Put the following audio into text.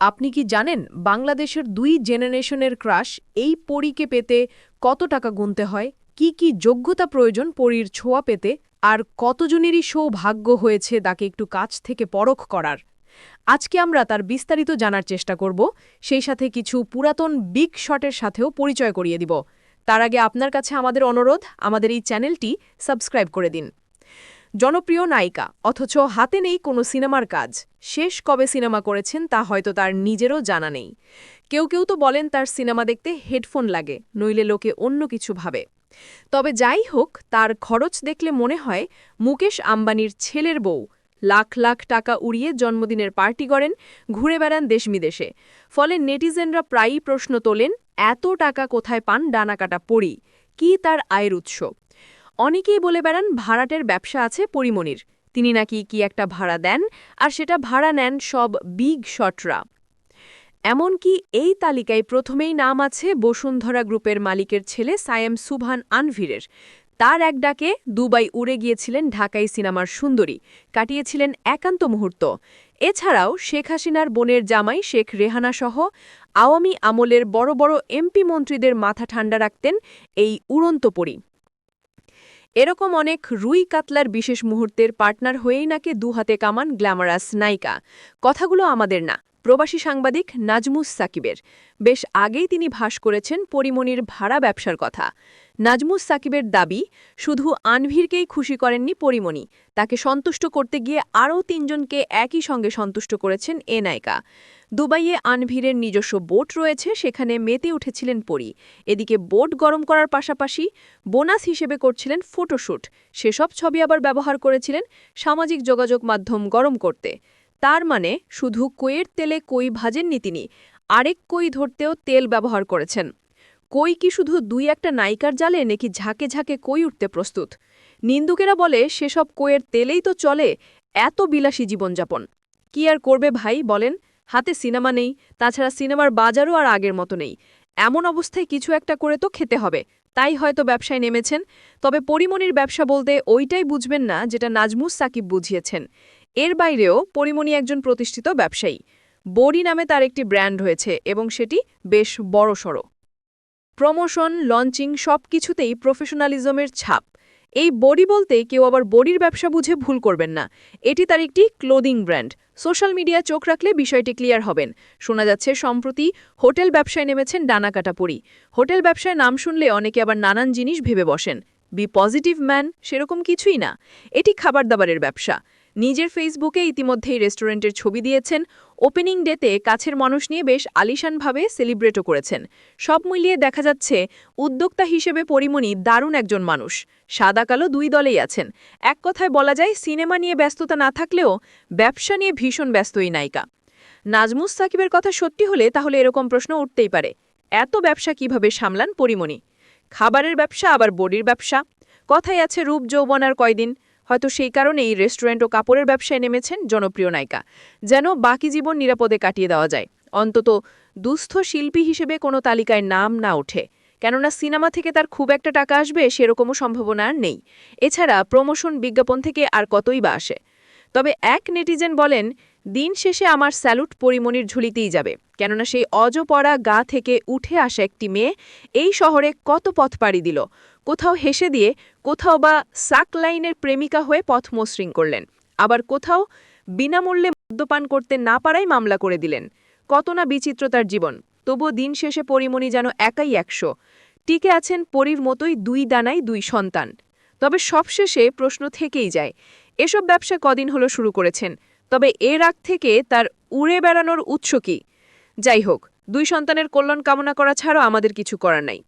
আপনি কি জানেন বাংলাদেশের দুই জেনারেশনের ক্রাশ এই পরীকে পেতে কত টাকা গুনতে হয়? কি কি যোগ্যতা প্রয়োজন পরীর ছোঁয়া পেতে? আর কতজনেরই সৌভাগ্য হয়েছে তাকে একটু কাছ থেকে পরখ করার? আজকে আমরা তার বিস্তারিত জানার চেষ্টা করব। সেই সাথে কিছু পুরাতন বিগ শটের সাথেও পরিচয় করিয়ে দিব। তার আগে আপনার কাছে আমাদের অনুরোধ, আমাদের এই চ্যানেলটি সাবস্ক্রাইব করে দিন। জনপ্রিয় নায়িকা, অথচ হাতে নেই কোনো সিনেমার কাজ। শেষ কবে সিনেমা করেছেন তা হয়তো তার নিজেরও জানা নেই। কেউ কেউ তো বলেন তার সিনেমা দেখতে হেডফোন লাগে, নইলে লোকে অন্য কিছু ভাবে। তবে যাই হোক, তার খরচ দেখলে মনে হয় মুকেশ আম্বানির ছেলের বউ। লাখ লাখ টাকা উড়িয়ে জন্মদিনের পার্টি করেন ঘুরে বেড়ান দেশবিদেশে। ফলে নেটিজেনরা প্রায়ই প্রশ্ন তোলেন, এত টাকা কোথায় পান ডানাকাটা পড়ি কি তার আয়ের উৎস? অনেকেই বলে বেড়ান ভাড়াটের ব্যবসা আছে পরিমণির তিনি নাকি কি একটা ভাড়া দেন, আর সেটা ভাড়া নেন সব বিগ শটরা। এমনকি এই তালিকায় প্রথমেই নাম আছে বসুন্ধরা গ্রুপের মালিকের ছেলে সায়েম সুভান আনভিরের। তার এক ডাকে দুবাই উড়ে গিয়েছিলেন ঢাকাই সিনেমার সুন্দরী, কাটিয়েছিলেন একান্ত মুহূর্ত। এছাড়াও শেখ হাসিনার বোনের জামাই শেখ রেহানা সহ আওয়ামী আমলের বড় বড় এমপি মন্ত্রীদের মাথা ঠান্ডা রাখতেন এই উড়ন্ত পরি। এরকম অনেক রুই কাতলার বিশেষ মুহূর্তের পার্টনার হয়েই নাকি দুহাতে কামান গ্ল্যামারাস নায়িকা। কথাগুলো আমাদের না। প্রবাসী সাংবাদিক নাজমুস সাকিবের। বেশ আগেই তিনি ভাস করেছেন পরিমণির ভাড়া ব্যবসার কথা। নাজমুস সাকিবের দাবি, শুধু আনভিরকেই খুশি করেননি পরিমণি তাকে সন্তুষ্ট করতে গিয়ে আরও তিনজনকে একই সঙ্গে সন্তুষ্ট করেছেন এ নায়িকা। দুবাইয়ে আনভিরের নিজস্ব বোট রয়েছে, সেখানে মেতে উঠেছিলেন পরি। এদিকে বোট গরম করার পাশাপাশি বোনাস হিসেবে করছিলেন ফটোশ্যুট সেসব ছবি আবার ব্যবহার করেছিলেন সামাজিক যোগাযোগ মাধ্যম গরম করতে। তার মানে শুধু কইয়ের তেলে কই ভাজেননি তিনি, আরেক কই ধরতেও তেল ব্যবহার করেছেন। কই কি শুধু দুই একটা নায়িকার জালে নাকি ঝাঁকে ঝাঁকে কই উঠতে প্রস্তুত? নিন্দুকেরা বলে, সেসব কইয়ের তেলেই তো চলে এত বিলাসী জীবনযাপন। কি আর করবে ভাই বলেন? হাতে সিনেমা নেই, তাছাড়া সিনেমার বাজারও আর আগের মতো নেই। এমন অবস্থায় কিছু একটা করে তো খেতে হবে, তাই হয়তো ব্যবসায় নেমেছেন। তবে পরিমণির ব্যবসা বলতে ওইটাই বুঝবেন না যেটা নাজমুস সাকিব বুঝিয়েছেন। এর বাইরেও পরিমণি একজন প্রতিষ্ঠিত ব্যবসায়ী। বডি নামে তার একটি ব্র্যান্ড হয়েছে এবং সেটি বেশ বড়সড়। প্রমোশন, লঞ্চিং সব কিছুতেই প্রফেশনালিজমের ছাপ। এই বডি বলতে কেউ আবার বডির ব্যবসা বুঝে ভুল করবেন না। এটি তার একটি ক্লোদিং ব্র্যান্ড। সোশ্যাল মিডিয়া চোখ রাখলে বিষয়টি ক্লিয়ার হবেন। শোনা যাচ্ছে, সম্প্রতি হোটেল ব্যবসায় নেমেছেন ডানাকাটা পরি হোটেল ব্যবসায় নাম শুনলে অনেকে আবার নানান জিনিস ভেবে বসেন। বি পজিটিভ ম্যান, সেরকম কিছুই না। এটি খাবার দাবারের ব্যবসা। নিজের ফেসবুকে ইতিমধ্যেই রেস্টুরেন্টের ছবি দিয়েছেন। ওপেনিং ডেতে কাছের মানুষ নিয়ে বেশ আলিশানভাবে সেলিব্রেটও করেছেন। সব মিলিয়ে দেখা যাচ্ছে, উদ্যোক্তা হিসেবে পরিমণি দারুণ একজন মানুষ। সাদা কালো দুই দলেই আছেন। এক কথায় বলা যায়, সিনেমা নিয়ে ব্যস্ততা না থাকলেও ব্যবসা নিয়ে ভীষণ ব্যস্ত এই নায়িকা। নাজমুস সাকিবের কথা সত্যি হলে তাহলে এরকম প্রশ্ন উঠতেই পারে, এত ব্যবসা কীভাবে সামলান পরিমণি? খাবারের ব্যবসা, আবার বডির ব্যবসা? কথাই আছে রূপ যৌবনার কয়দিন। হয়তো সেই কারণেই রেস্টুরেন্ট ও কাপড়ের ব্যবসায় নেমেছেন জনপ্রিয় নায়িকা। যেন বাকি জীবন নিরাপদে কাটিয়ে দেওয়া যায়। অন্তত দুস্থ শিল্পী হিসেবে কোনো তালিকায় নাম না ওঠে। কেননা সিনেমা থেকে তার খুব একটা টাকা আসবে সেরকমও সম্ভাবনা আর নেই। এছাড়া প্রমোশন বিজ্ঞাপন থেকে আর কতই বা আসে। তবে এক নেটিজেন বলেন দিন শেষে আমার স্যালুট পরিমণির ঝুলিতেই যাবে, কেননা সেই অজপড়া গা থেকে উঠে আসা একটি মেয়ে এই শহরে কত পথ পাড়ি দিল, কোথাও হেসে দিয়ে, কোথাও বা সাক লাইনের প্রেমিকা হয়ে পথ মসৃণ করলেন, আবার কোথাও বিনামূল্যে মদ্যপান করতে না পারাই মামলা করে দিলেন। কত না বিচিত্রতার জীবন, তবুও দিন শেষে পরিমণি যেন একাই একশো, টিকে আছেন পরীর মতোই দুই দানাই দুই সন্তান। তবে সবশেষে প্রশ্ন থেকেই যায়, এসব ব্যবসা কদিন হলো শুরু করেছেন তবে এর আগ থেকে তার উড়ে বেড়ানোর উৎস কী? যাই হোক, দুই সন্তানের কল্যাণ কামনা করা ছাড়াও আমাদের কিছু করার নাই।